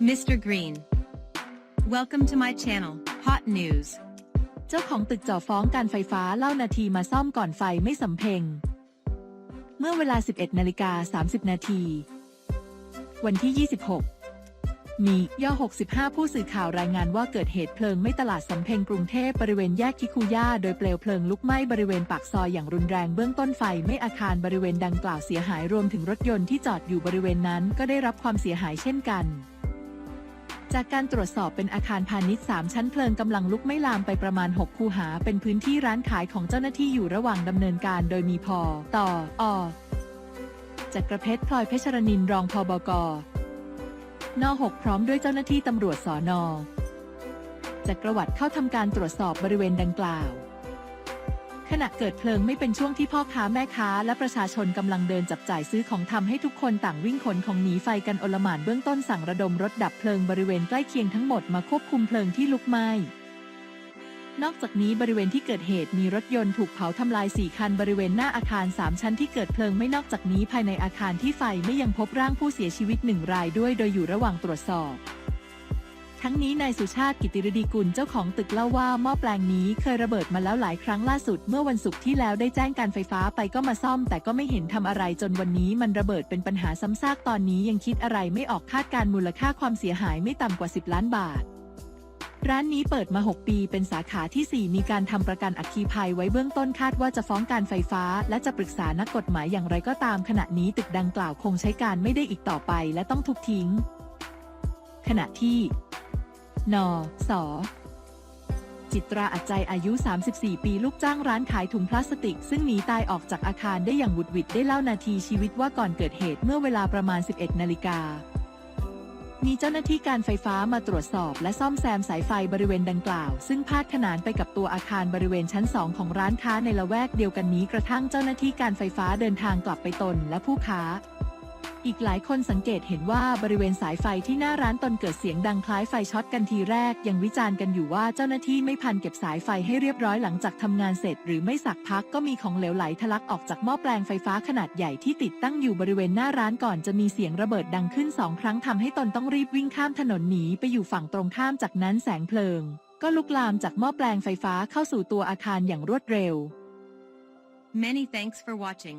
Mr. Green. Welcome to my channel, Hot News. เจ้าของตึกจ่อฟ้องการไฟฟ้าเล่านาทีมาซ่อมก่อนไฟไม่สำเพ็ง เมื่อเวลา 11นาฬิกา30 นาที วันที่ 26 มีย่อ 65 ผู้สื่อข่าวรายงานว่าเกิดเหตุเพลิงไม่ตลาดสำเพ็งกรุงเทพบริเวณแยกคิคุย่า โดยเปลวเพลิงลุกไหม้บริเวณปากซอยอย่างรุนแรงเบื้องต้นไฟไม่อาคารบริเวณดังกล่าวเสียหายรวมถึงรถยนต์ที่จอดอยู่บริเวณนั้นก็ได้รับความเสียหายเช่นกัน จากการตรวจสอบเป็นอาคารพาณิชย์ 3 ชั้นเพลิงกำลังลุกไม่ลามไปประมาณ 6 คูหา เป็นพื้นที่ร้านขายของเจ้าหน้าที่อยู่ระหว่างดำเนินการโดยมีพอ ต่ออจักรเพชรพลอยเพชรนินรองพบกน6พร้อมด้วยเจ้าหน้าที่ตำรวจสอนอจักรวัดเข้าทำการตรวจสอบบริเวณดังกล่าว ขณะเกิดเพลิงไม่เป็นช่วงที่พ่อค้าแม่ค้า และประชาชนกำลังเดินจับจ่ายซื้อของทำให้ทุกคนต่างวิ่งขนของหนีไฟกันโอลหม่านเบื้องต้นสั่งระดมรถดับเพลิงบริเวณใกล้เคียงทั้งหมดมาควบคุมเพลิงที่ลุกไหม้นอกจากนี้บริเวณที่เกิดเหตุมีรถยนต์ถูกเผาทำลาย 4 คันบริเวณหน้าอาคาร 3 ชั้นที่เกิดเพลิงไม่นอกจากนี้ภายในอาคารที่ไฟไม่ยังพบร่างผู้เสียชีวิตหนึ่งรายด้วยโดยอยู่ระหว่างตรวจสอบ ทั้งนี้นายสุชาติกิติรดีกุลเจ้าของตึกเล่าว่าหม้อแปลงนี้เคยระเบิดมาแล้วหลายครั้งล่าสุด เมื่อวันศุกร์ที่แล้วได้แจ้งการไฟฟ้าไปก็มาซ่อม แต่ก็ไม่เห็นทำอะไรจนวันนี้มันระเบิดเป็นปัญหาซ้ำซากตอนนี้ยังคิดอะไรไม่ออกคาดการมูลค่าความเสียหายไม่ต่ำกว่า 10 ล้านบาทร้านนี้เปิดมา 6 ปีเป็นสาขาที่ 4 มีการทำประกันอัคคีภัยไว้เบื้องต้นคาดว่าจะฟ้องการไฟฟ้า และจะปรึกษานักกฎหมายอย่างไรก็ตามขณะนี้ตึกดังกล่าวคงใช้การไม่ได้อีกต่อไป และต้องทุบทิ้ง ขณะที่ นสจิตราอัจใจอายุ 34 ปี ลูกจ้างร้านขายถุงพลาสติก ซึ่งหนีตายออกจากอาคารได้อย่างหวุดหวิดได้เล่านาทีชีวิตว่าก่อนเกิดเหตุเมื่อเวลาประมาณ 11 นาฬิกา มีเจ้าหน้าที่การไฟฟ้ามาตรวจสอบ และซ่อมแซมสายไฟบริเวณดังกล่าว ซึ่งพาดขนานไปกับตัวอาคารบริเวณชั้น 2 ของร้านค้าในละแวกเดียวกันนี้กระทั่งเจ้าหน้าที่การไฟฟ้าเดินทางกลับไปตนและผู้ค้า อีกหลายคนสังเกตเห็นว่าบริเวณสายไฟที่หน้าร้านตนเกิดเสียงดังคล้ายไฟช็อตกันทีแรก ยังวิจารณ์กันอยู่ว่าเจ้าหน้าที่ไม่พันเก็บสายไฟให้เรียบร้อยหลังจากทำงานเสร็จ หรือไม่สักพักก็มีของเหลวไหลทะลักออกจากหม้อแปลงไฟฟ้าขนาดใหญ่ที่ติดตั้งอยู่บริเวณหน้าร้านก่อนจะมีเสียงระเบิดดังขึ้นสองครั้งทำให้ตนต้องรีบวิ่งข้ามถนนหนีไปอยู่ฝั่งตรงข้ามจากนั้นแสงเพลิง ก็ลุกลามจากหม้อแปลงไฟฟ้าเข้าสู่ตัวอาคารอย่างรวดเร็ว Many thanks for watching.